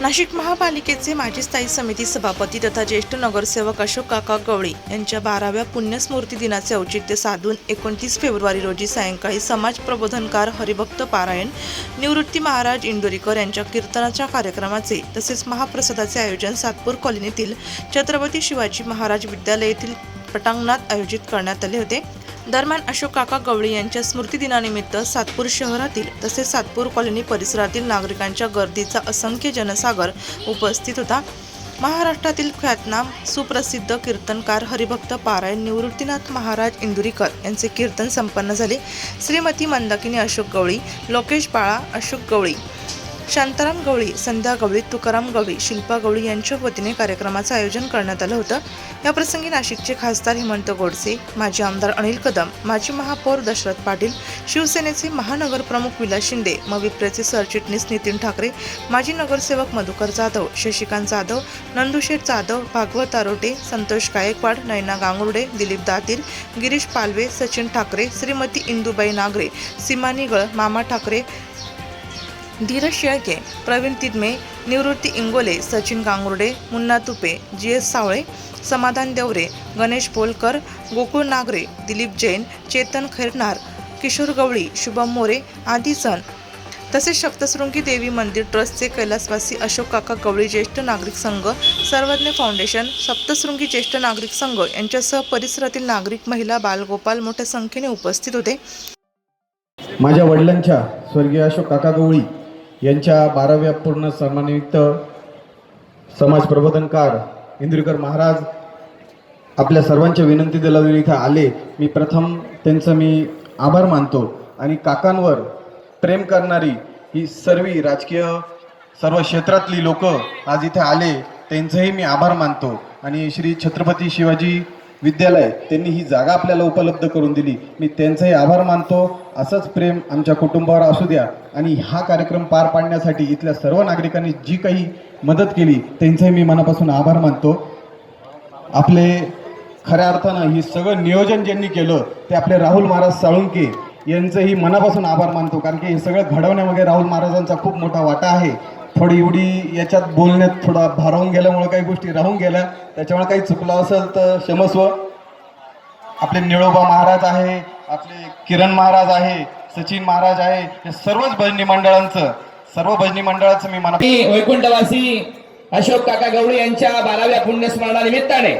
नाशिक महापालिकेचे माजी स्थायी समिती सभापती तथा ज्येष्ठ नगरसेवक अशोक काका गवळी यांच्या बाराव्या पुण्यस्मृती दिनाचे औचित्य साधून एकोणतीस फेब्रुवारी रोजी सायंकाळी समाज प्रबोधनकार हरिभक्त पारायण निवृत्ती महाराज इंदोरीकर यांच्या कीर्तनाच्या कार्यक्रमाचे तसेच महाप्रसादाचे आयोजन सातपूर कॉलनीतील छत्रपती शिवाजी महाराज विद्यालय येथील पटांगणात आयोजित करण्यात आले होते. दरम्यान अशोक काका गवळी यांच्या स्मृतिदिनानिमित्त सातपूर शहरातील तसेच सातपूर कॉलनी परिसरातील नागरिकांच्या गर्दीचा असंख्य जनसागर उपस्थित होता. महाराष्ट्रातील ख्यातनाम सुप्रसिद्ध कीर्तनकार हरिभक्त पारायण निवृत्तीनाथ महाराज इंदुरीकर यांचे कीर्तन संपन्न झाले. श्रीमती मंदाकिनी अशोक गवळी लोकेश बाळा अशोक गवळी शांताराम गवळी संध्या गवळी तुकाराम गवळी शिल्पा गवळी यांच्या वतीने कार्यक्रमाचं आयोजन करण्यात आलं होतं. या प्रसंगी नाशिकचे खासदार हेमंत गोडसे माजी आमदार अनिल कदम माजी महापौर दशरथ पाटील शिवसेनेचे महानगर प्रमुख विलास शिंदे मविप्रेचे सरचिटणीस नितीन ठाकरे माजी नगरसेवक मधुकर जाधव शशिकांत जाधव नंदुशेठ जाधव भागवत आरोटे संतोष गायकवाड नयना गांगुर्डे दिलीप दातीर गिरीश पालवे सचिन ठाकरे श्रीमती इंदुबाई नागरे सीमा निगळ मामा ठाकरे धीरज शेळके प्रवीण तिदमे निवृत्ती इंगोले सचिन गांगुर्डे मुन्ना तुपे जी एस सावळे समाधान देवरे गणेश पोलकर गोकुळ नागरे दिलीप जैन चेतन खैरनार किशोर गवळी शुभम मोरे आदी सण. तसेच सप्तशृंगी देवी मंदिर ट्रस्टचे कैलासवासी अशोक काका गवळी ज्येष्ठ नागरिक संघ सर्वज्ञ फाउंडेशन सप्तशृंगी ज्येष्ठ नागरिक संघ यांच्यासह परिसरातील नागरिक महिला बालगोपाल मोठ्या संख्येने उपस्थित होते. माझ्या वडिलांच्या स्वर्गीय अशोक काका गवळी यांच्या बाराव्या पूर्ण सन्मानिमित्त समाज प्रबोधनकार इंदुरीकर महाराज आपल्या सर्वांच्या विनंती दिल्यावर इथं आले. मी प्रथम त्यांचं मी आभार मानतो आणि काकांवर प्रेम करणारी ही सर्व राजकीय सर्व क्षेत्रातली लोक आज इथे आले त्यांचंही मी आभार मानतो. आणि श्री छत्रपती शिवाजी विद्यालय त्यांनी ही जागा आपल्याला उपलब्ध करून दिली. मी त्यांचंही आभार मानतो. असंच प्रेम आमच्या कुटुंबावर असू द्या. आणि हा कार्यक्रम पार पाडण्यासाठी इथल्या सर्व नागरिकांनी जी काही मदत केली त्यांचंही मी मनापासून आभार मानतो. आपले खऱ्या अर्थानं ही सगळं नियोजन ज्यांनी केलं ते आपले राहुल महाराज साळुंके यांचंही मनापासून आभार मानतो. कारण की हे सगळं घडवण्यामध्ये राहुल महाराजांचा खूप मोठा वाटा आहे. थोडी एवढी याच्यात बोलण्यात थोडा भारावून गेल्यामुळे काही गोष्टी राहून गेल्या. त्याच्यामुळे काही चुकलं असेल तर क्षमस्व. आपले निळोबा महाराज आहे आपले किरण महाराज आहे सचिन महाराज आहे हे सर्वच भजनी मंडळांचं सर्व भजनी मंडळाचं मी म्हणा वैकुंठवासी अशोक काका गवळी यांच्या बाराव्या पुण्यस्मरणानिमित्ताने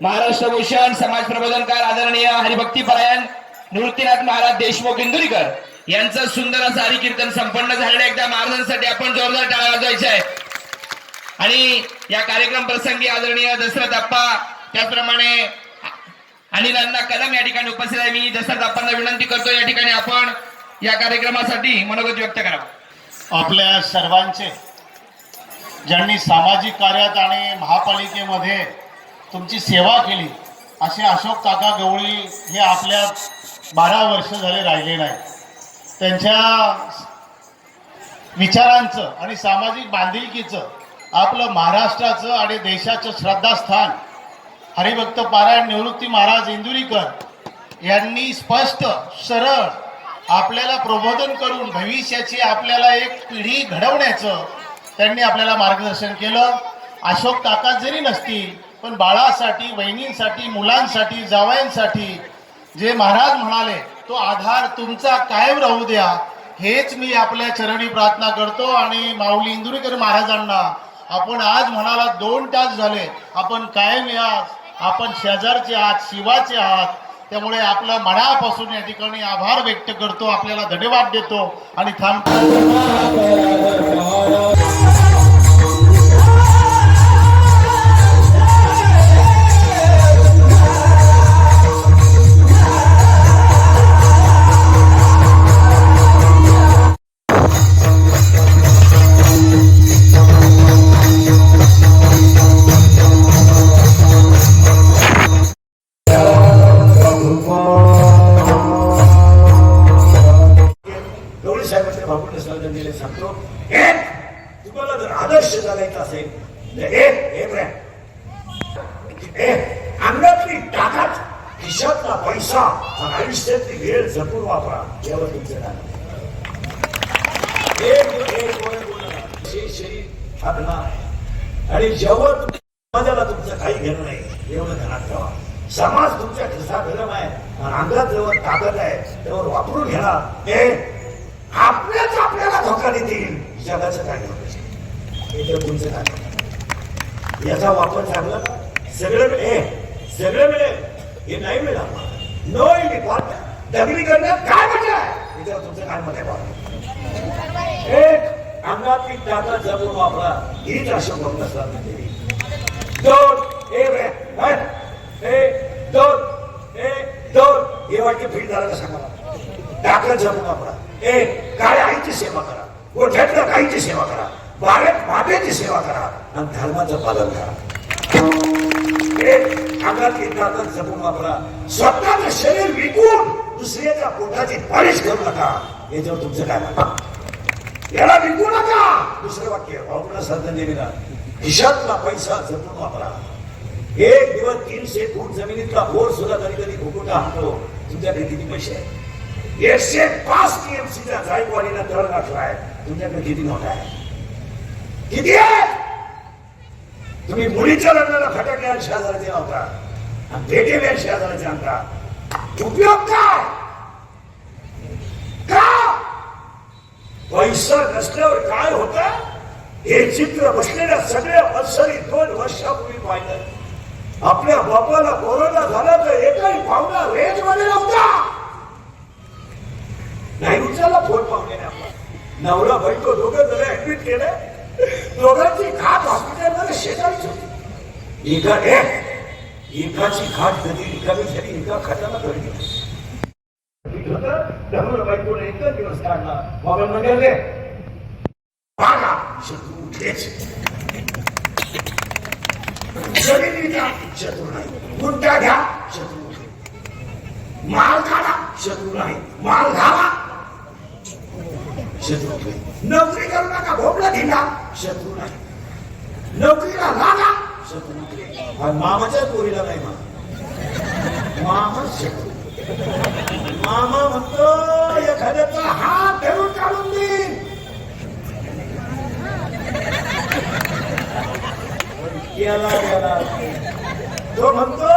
महाराष्ट्र भूषण समाज प्रबोधनकार आदरणीय हरिभक्ती परायण निवृत्तीनाथ महाराज देशमुख इंदुरीकर यांचं सुंदर असं हरिकीर्तन संपन्न झालेलं एकदा महाराजांसाठी आपण जोरदार टाळा वाजवायचे आहे आणि या कार्यक्रम प्रसंगी आदरणीय दशरथ अप्पा त्याचप्रमाणे अनिलांना अण्णा कदम या ठिकाणी उपस्थित आहे. मी दशरथ अप्पांना विनंती करतो या ठिकाणी आपण या कार्यक्रमासाठी मनोगत व्यक्त करावं. आपल्या सर्वांचे ज्यांनी सामाजिक कार्यात आणि महापालिकेमध्ये तुमची सेवा केली असे अशोक काका गवळी हे आपल्या बारा वर्ष झाले राहिले नाही त्यांच्या विचारांचं आणि सामाजिक बांधिलकीचं आपलं महाराष्ट्राचं आणि देशाचं श्रद्धास्थान हरिभक्त पारायण निवृत्ती महाराज इंदुरीकर यांनी स्पष्ट सरळ आपल्याला प्रबोधन करून भविष्याची आपल्याला एक पिढी घडवण्याचं त्यांनी आपल्याला मार्गदर्शन केलं. अशोक काका जरी नसतील पण बाळासाठी वहिनींसाठी मुलांसाठी जावयांसाठी जे महाराज म्हणाले तो आधार तुमचा कायम राहू द्या. हेच मी आपल्या चरणी प्रार्थना करतो आणि माऊली इंदुरीकर महाराजांना आपण आज म्हणाला दोन तास झाले आपण कायम या आपण शेजारचे आहात शिवाचे आहात. त्यामुळे आपलं मनापासून या ठिकाणी आभार व्यक्त करतो आपल्याला धन्यवाद देतो आणि थांबतो अंगातली ताकद खिशातला पैसा आणि आयुष्यातली वेळ जपून वापरा. यावर तुमचं नाव. एक श्री श्री आहे. आणि जेव्हा तुम्ही समाजाला तुमचं काही घेणं नाही. एवढं ध्यानात ठेवा. समाज तुमच्या खिसा गरम आहे. आणि अंगात जेव्हा ताकद आहे तेव्हा वापरून घ्या ते आपल्याच आपल्याला धोका देतील. जगाचं काय होतं याचा वापर चांगला सगळं मिळेल. सगळं मिळेल. हे नाही मिळणार. नो डिपार्टमेंट दगडी काय मजा आहे तुमचं काय मत आहे बघा एक अंगातली ताकद जपून वापरा. हीच अशोक भक्त दिली दोन एक रे एक दोन एक दोन. हे वाटते फिट झाला कसा मला? ताकद जपून वापरा. एक काय आईची सेवा करा. गोठ्यातल्या गाईची सेवा करा. भारत मातेची सेवा करा. आणि धर्माचं पालन करा. एक अंगातली ताकद जपून वापरा स्वतःचं शरीर विकून दुसऱ्याच्या पोटाची पॉलिश करू नका. याच्यावर तुमचं काय म्हणा याला विकू नका. दुसरं वाक्य भाऊला श्रद्धांजलीला खिशातला पैसा जपून वापरा. एक दिवस तीनशे फूट जमिनीतला बोर सुद्धा कधी कधी भुकुटा आणतो तुमच्याकडे किती पैसे आहेत? एकशे पाच टीएमसीच्या जायकवाडीला तळ आहे तुमच्याकडे किती नोट आहे किती आहे तुम्ही मुलीच्या लग्नाला फटाके आणि शेजाराचे आणता आणि भेटे आणि शेजाराचे आणता उपयोग काय? का? पैसा नसल्यावर काय होत? हे चित्र बसलेल्या सगळ्या वत्सरी दोन वर्षापूर्वी पाहिलं. आपल्या बापाला कोरोना झाला तर एकही पाहुणा रेंजमध्ये नव्हता. नाही उचलला फोन पाहुण्याने नवरा बायको दोघं जरा ऍडमिट केलं. दोघांची घाट हॉस्पिटलमध्ये शेजारीच होती. एका एक एकाची घाट कधी रिकामी झाली एका खात्याला गर्दी नवरा एकच दिवस काढला बाबा म्हणाले बघा शत्रू उठलेच. जमिनी घ्या शत्रू नाही. गुंटा घ्या शत्रू माल खाला शत्रू नाही. माल घाला शत्रू नोकरी करू नका भोगला धिंडा शत्रू नाही. नोकरीला लागा. शत्रू मामाच्या पोरीला नाही मा मामा शत्रू. मामा म्हणतो एखाद्याचा हात धरून काढून देईन गेला गेला तो म्हणतो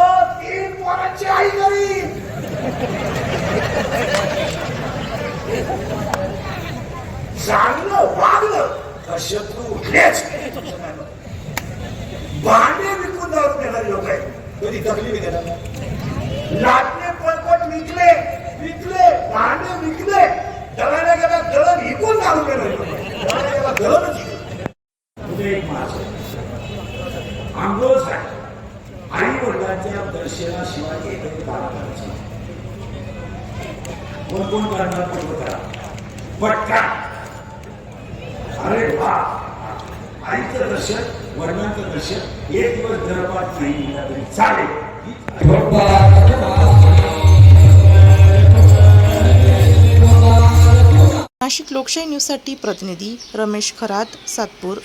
तीन पोरांची आई घरी चांगलं वागलं तर शत्रू उठलेच भांडे विकून दारू देणारे लोक आहेत. कधी तकलीफ देणार लाटणे पळपट विकले विकले भांडे विकले. दळाने गेला दळण विकून दारू देणारे लोक आहेत. गेला दळणच एक आंघोळ आहे आई वडिलांच्या दर्शनाशिवाय एकही काम करायचं कोण कोण करणार? करा पटका अरे वा. आईचं दर्शन वडिलांचं दर्शन एक दिवस दरबार नाही दिला तरी चालेल. नाशिक लोकशाही न्यूजसाठी प्रतिनिधी रमेश खरात सातपूर.